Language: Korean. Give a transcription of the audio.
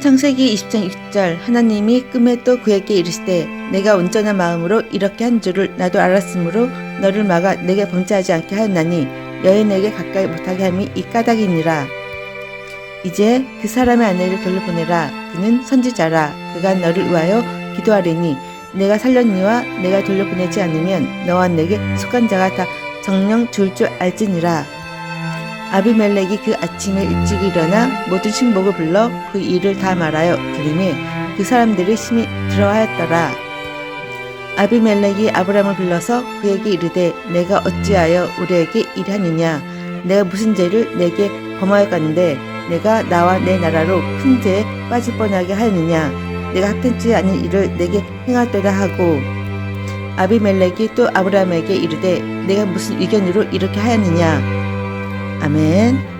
창세기 20장 6절 하나님이 꿈에 또 그에게 이르시되 내가 온전한 마음으로 이렇게 한 줄을 나도 알았으므로 너를 막아 내게 범죄하지 않게 하였나니 여인에게 가까이 못하게 함이 이 까닭이니라. 이제 그 사람의 아내를 돌려보내라. 그는 선지자라. 그가 너를 위하여 기도하리니 내가 살렸니와 내가 돌려보내지 않으면 너와 내게 속한 자가 다 정령 죽을 줄 알지니라 아비멜렉이 그 아침에 일찍 일어나 모든 신복을 불러 그 일을 다 말하여 들으니 그 사람들이 심히 들어하였더라. 아비멜렉이 아브람을 불러서 그에게 이르되 내가 어찌하여 우리에게 일하느냐? 내가 무슨 죄를 내게 범하였건데 내가 나와 내 나라로 큰 죄에 빠질 뻔하게 하였느냐? 내가 합당치 않은 일을 내게 행하더라 하고. 아비멜렉이 또 아브람에게 이르되 내가 무슨 의견으로 이렇게 하였느냐 아멘.